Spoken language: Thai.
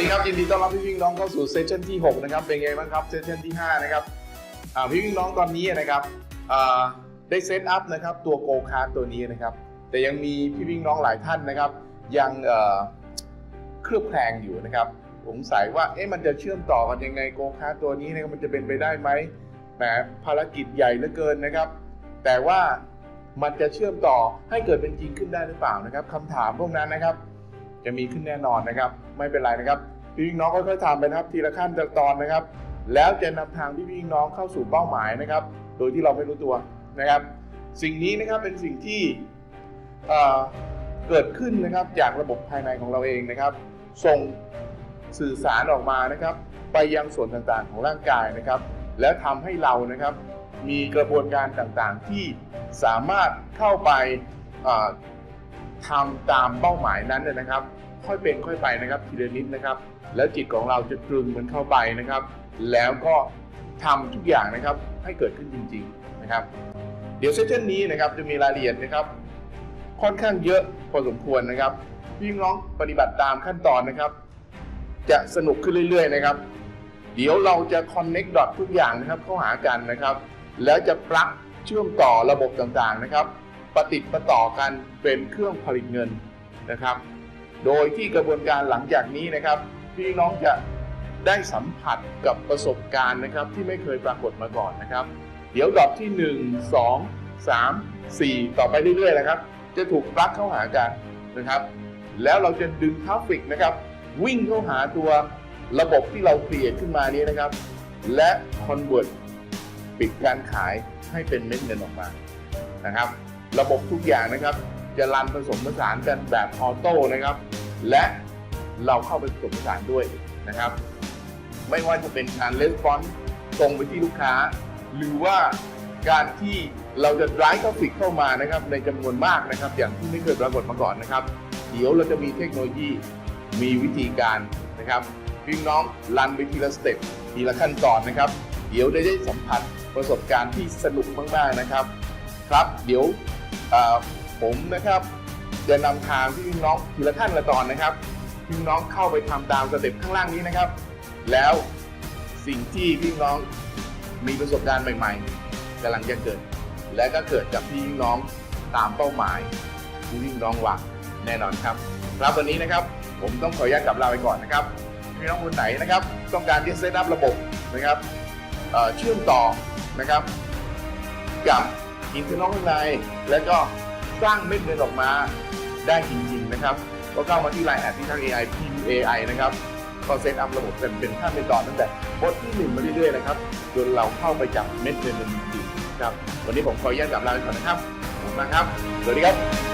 ดีครับยินดีต้อนรับพี่วิ่งน้องเข้าสู่เซสชั่นที่ 6 นะครับ เป็นไงบ้างครับเซสชั่นที่ 5 นะครับพี่วิ่งน้องตอนนี้นะครับได้เซตอัพนะครับตัวโกคาร์ตัวนี้นะครับ แต่ยังมีพี่วิ่งน้องหลายท่านนะครับ ยังเคลือบแคลงอยู่นะครับสงสัยว่าเอ๊ะมันจะเชื่อมต่อกันยังไงโกคาร์ตัวนี้นะครับมันจะเป็นไปได้ไหมแหมภารกิจใหญ่เหลือเกินนะครับ แต่ว่ามันจะเชื่อมต่อให้เกิดเป็นจริงขึ้นได้หรือเปล่านะครับคำถามพวกนั้นนะครับจะมีขึ้นแน่นอนนะครับ ไม่เป็นไรนะครับ พี่น้องค่อยๆทำไปนะครับ ทีละขั้นทีละตอนนะครับ แล้วจะนำทางพี่พี่น้องเข้าสู่เป้าหมายนะครับ โดยที่เราไม่รู้ตัวนะครับ สิ่งนี้นะครับเป็นสิ่งที่เเกิดขึ้นนะครับจากระบบภายในของเราเองนะครับ ส่งสื่อสารออกมานะครับ ไปยังส่วนต่างๆของร่างกายนะครับ และทำให้เรานะครับ มีกระบวนการต่างๆที่สามารถเข้าไปทำตามเป้าหมายนั้นนะครับ ค่อยเป็นค่อยไปนะครับทีละนิดนะครับ แล้วจิตของเราจะตรึงมันเข้าไปนะครับ แล้วก็ทำทุกอย่างนะครับให้เกิดขึ้นจริงๆนะครับ เดี๋ยวเซสชันนี้นะครับจะมีรายละเอียดนะครับ ค่อนข้างเยอะพอสมควรนะครับพี่น้องปฏิบัติตามขั้นตอนนะครับ จะสนุกขึ้นเรื่อยๆนะครับ เดี๋ยวเราจะ connect dot ทุกอย่างนะครับเข้าหากันนะครับ แล้วจะปลักเชื่อมต่อระบบต่างๆนะครับประติดประต่อกันเป็นเครื่องผลิตเงินนะครับ โดยที่กระบวนการหลังจากนี้นะครับ พี่น้องจะได้สัมผัสกับประสบการณ์นะครับที่ไม่เคยปรากฏมาก่อนนะครับ เดี๋ยวดอกที่ 1 2 3 4 ต่อไปเรื่อยๆนะครับ จะถูกปลั๊กเข้าหากันนะครับ แล้วเราจะดึงทราฟฟิกนะครับ วิ่งเข้าหาตัวระบบที่เราเปลี่ยนขึ้นมานี้นะครับ และคอนเวิร์ตปิดการขายให้เป็นเม็ดเงินออกมานะครับ ระบบทุกอย่างนะครับ จะรันผสมผสานกันแบบออโต้นะครับ และ เราเข้าไปผสมผสานด้วยนะครับ ไม่ว่าจะเป็นการเลสปอนส์ตรงไปที่ลูกค้า หรือว่าการที่เราจะ drive traffic เข้ามานะครับ ในจำนวนมากนะครับ อย่างที่ไม่เคยปรากฏมาก่อนนะครับ เดี๋ยวเราจะมีเทคโนโลยีมีวิธีการนะครับพี่น้องรันไปทีละสเต็ปทีละขั้นตอนนะครับ เดี๋ยวได้ได้สัมผัสประสบการณ์ที่สนุกมากๆนะครับ ครับเดี๋ยวผมนะครับ จะนำทางพี่น้องทีละขั้นละตอนนะครับ พี่น้องเข้าไปทำตามสเต็ปข้างล่างนี้นะครับ แล้วสิ่งที่พี่น้องมีประสบการณ์ใหม่ ๆกำลังจะเกิด และก็เกิดกับพี่น้องตามเป้าหมายที่พี่น้องวางแน่นอนครับครับวันนี้นะครับ ผมต้องขออนุญาตกลับลาไปก่อนนะครับพี่น้องคนไหนนะครับ ต้องการที่จะเซตอัพระบบนะครับเชื่อมต่อนะครับ กับอินเทอร์เน็ตข้างในแล้วก็สร้างเม็ดเงินออกมาได้จริงๆนะครับ ก็เข้ามาที่ไลน์แอดที่ทาง AI PUAI นะครับก็เซตอัพระบบเป็นเป็นขั้นเป็นตอนตั้งแต่บทที่หนึ่งมาเรื่อยๆนะครับจนเราเข้าไปจับเม็ดเงินจริงๆครับ วันนี้ผมขออนุญาตกลับลาไปก่อนนะครับขอบคุณมากครับ สวัสดีครับ